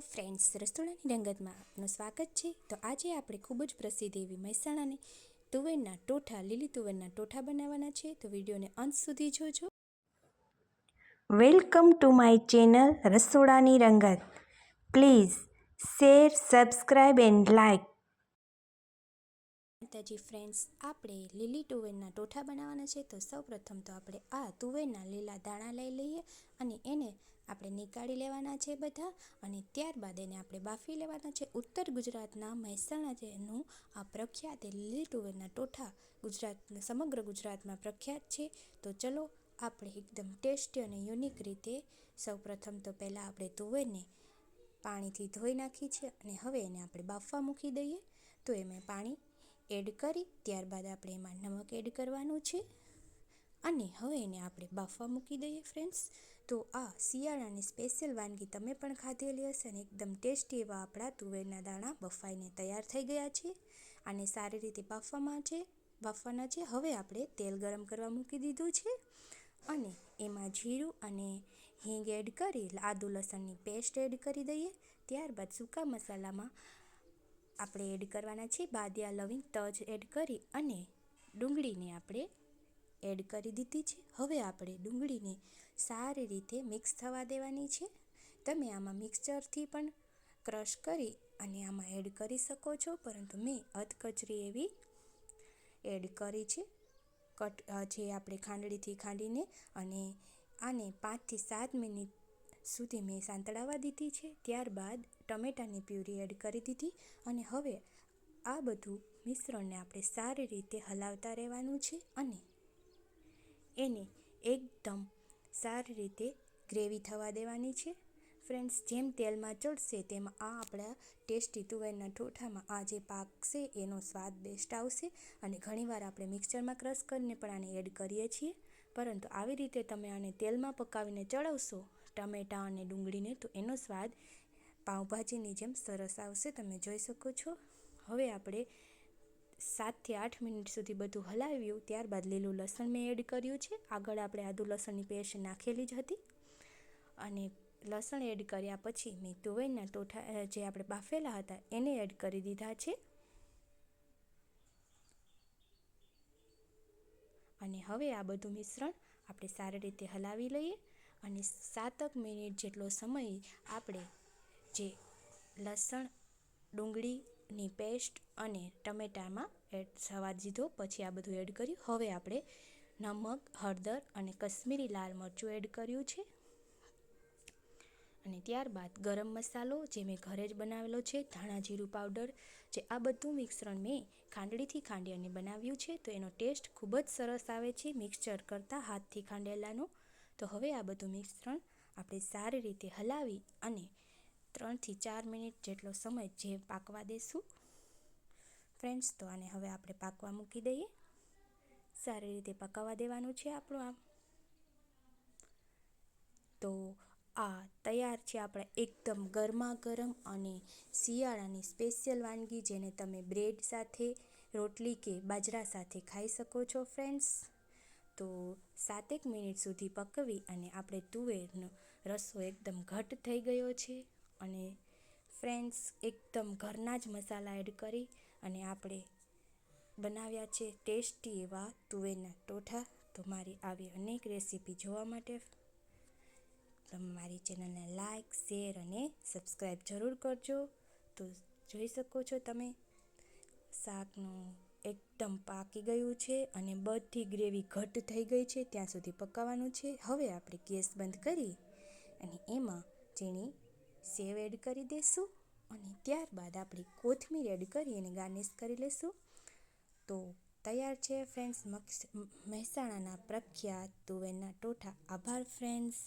Friends રસોડાની રંગતમાં આપનું સ્વાગત છે. તો આજે આપણે ખૂબ જ પ્રસિદ્ધ એવી મહેસાણાની તુવેરના ટોઠા, લીલી તુવેરના ટોઠા બનાવવાના છે. તો વિડીયોને અંત સુધી જોજો. વેલકમ ટુ માય ચેનલ રસોડાની રંગત. Please share subscribe and like માતાજી ફ્રેન્ડ્સ આપણે લીલી તુવેરના ટોઠા બનાવવાના છે. તો સૌપ્રથમ તો આપણે આ તુવેરના લીલા દાણા લઈ લઈએ અને એને આપણે નીકાળી લેવાના છે બધા અને ત્યારબાદ એને આપણે બાફી લેવાના છે. ઉત્તર ગુજરાતના મહેસાણા જેનું આ પ્રખ્યાત લીલી તુવેરના ટોઠા ગુજરાતના સમગ્ર ગુજરાતમાં પ્રખ્યાત છે. તો ચલો આપણે એકદમ ટેસ્ટી અને યુનિક રીતે સૌપ્રથમ તો પહેલાં આપણે તુવેરને પાણીથી ધોઈ નાખી છે અને હવે એને આપણે બાફવા મૂકી દઈએ. તો એમાં પાણી એડ કરી, ત્યારબાદ આપણે એમાં નમક એડ કરવાનું છે. અને હવે એને આપણે બાફવા મૂકી દઈએ ફ્રેન્ડ્સ. તો આ શિયાળાની સ્પેશિયલ વાનગી તમે પણ ખાધેલી હશે અને એકદમ ટેસ્ટી એવા આપણા તુવેરના દાણા બફાઈને તૈયાર થઈ ગયા છે. અને સારી રીતે બાફવામાં છે, બાફવાના છે. હવે આપણે તેલ ગરમ કરવા મૂકી દીધું છે. અને એમાં જીરું અને હિંગ એડ કરી, આદુ લસણની પેસ્ટ એડ કરી દઈએ. ત્યારબાદ સૂકા મસાલામાં આપણે એડ કરવાના છે. બાદિયા લવિંગ તજ એડ કરી અને ડુંગળીને આપણે એડ કરી દીધી છે. હવે આપણે ડુંગળીને સારી રીતે મિક્સ થવા દેવાની છે. તમે આમાં મિક્સચરથી પણ ક્રશ કરી અને આમાં એડ કરી શકો છો. પરંતુ મેં અધકચરી એવી એડ કરી છે. કટ જે આપણે ખાંડડીથી ખાંડીને અને આને પાંચથી સાત મિનિટ સુધી મેં સાંતળાવા દીધી છે, ત્યારબાદ ટમેટાની પ્યુરી એડ કરી દીધી અને હવે આ બધું મિશ્રણને આપણે સારી રીતે હલાવતા રહેવાનું છે અને એને એકદમ સારી રીતે ગ્રેવી થવા દેવાની છે. ફ્રેન્ડ્સ, જેમ તેલમાં ચડશે તેમ આ આપણા ટેસ્ટી તુવેરના ઠોઠામાં આ જે પાકશે એનો સ્વાદ બેસ્ટ આવશે અને ઘણીવાર આપણે મિક્સરમાં ક્રશ કરીને પણ આને એડ કરીએ છીએ. પરંતુ આવી રીતે તમે આને તેલમાં પકાવીને ચડાવશો ટમેટાં અને ડુંગળીને, તો એનો સ્વાદ પાઉંભાજીની જેમ સરસ આવશે, તમે જોઈ શકો છો. હવે આપણે સાતથી આઠ મિનિટ સુધી બધું હલાવ્યું, ત્યારબાદ લીલું લસણ મેં એડ કર્યું છે. આગળ આપણે આદુ લસણની પેસ્ટ નાખેલી જ હતી. અને લસણ એડ કર્યા પછી મેં તુવેરના ટોઠા જે આપણે બાફેલા હતા, એને એડ કરી દીધા છે. અને હવે આ બધું મિશ્રણ આપણે સારી રીતે હલાવી લઈએ. અને સાતક મિનિટ જેટલો સમય આપણે જે લસણ, ડુંગળીની પેસ્ટ અને ટમેટામાં એડ થવા દીધો, પછી આ બધું એડ કર્યું. હવે આપણે નમક, હળદર અને કશ્મીરી લાલ મરચું એડ કર્યું છે. અને ત્યારબાદ ગરમ મસાલો જે મેં ઘરે જ બનાવેલો છે, ધાણા જીરું પાવડર, જે આ બધું મિશ્રણ મેં ખાંડડીથી ખાંડી અને બનાવ્યું છે. તો એનો ટેસ્ટ ખૂબ જ સરસ આવે છે. મિક્સચર કરતાં હાથથી ખાંડેલાનો તો હવે આ બધું મિશ્રણ આપણે સારી રીતે હલાવી અને ત્રણથી ચાર મિનિટ જેટલો સમય જે પાકવા દેશું. ફ્રેન્ડ્સ તો આને હવે આપણે પાકવા મૂકી દઈએ. સારી રીતે પકાવવા દેવાનું છે આપણું આમ. તો આ તૈયાર છે આપણા એકદમ ગરમા ગરમ અને શિયાળાની સ્પેશિયલ વાનગી જેને તમે બ્રેડ સાથે, રોટલી કે બાજરા સાથે ખાઈ શકો છો ફ્રેન્ડ્સ તો સાતેક મિનિટ સુધી પકવી અને આપણે તુવેરનો રસો એકદમ ઘટ થઈ ગયો છે અને ફ્રેન્ડ્સ, એકદમ ઘરના જ મસાલા એડ કરી અને આપણે બનાવ્યા છે ટેસ્ટી એવા તુવેરના ટોઠા. તો મારી આવી અનેક રેસીપી જોવા માટે તમે મારી ચેનલને લાઇક શેર અને સબસ્ક્રાઈબ જરૂર કરજો. તો જોઈ શકો છો તમે, શાકનું એકદમ પાકી ગયું છે અને બધી ગ્રેવી ઘટ થઈ ગઈ છે, ત્યાં સુધી પકાવવાનું છે. હવે આપણે ગેસ બંધ કરી અને એમાં ચીણી સેવ એડ કરી દઈશું અને ત્યારબાદ આપણે કોથમીર એડ કરી અને ગાર્નિશ કરી લઈશું તો તૈયાર છે ફ્રેન્ડ્સ મહેસાણાના પ્રખ્યાત તુવેરના ટોઠા. આભાર ફ્રેન્ડ્સ